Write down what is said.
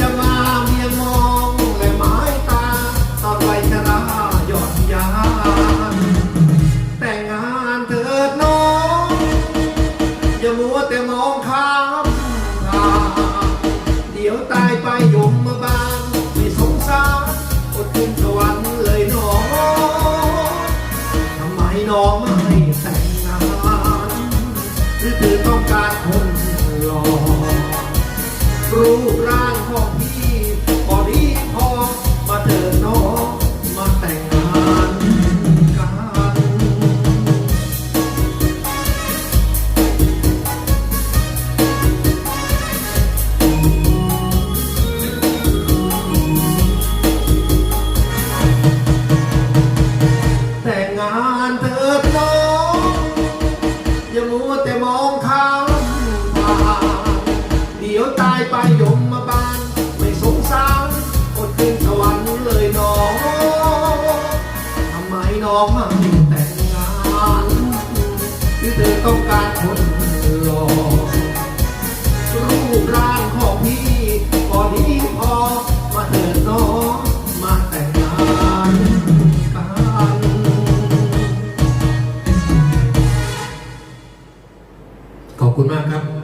จะมาเมียมองและหมายตาตอนวัยชราหย่อนยานแต่งงานเถิดน้อง อย่ามัวแต่มองข้ามทางเดี๋ยวตายไปยมมาบานไม่สงสารอดขึ้นสวรรค์เลยน้องทำไมน้องไม่แต่งงาน หรือเธอต้องการคนหล่อ รูปร่างของพี่ มน้องแต่งงานหรือเธอต้องการคนหล่อรูปร่างของพี่พอดีพอมาเถิดน้องมาแต่งงานกันขอบคุณมากครับ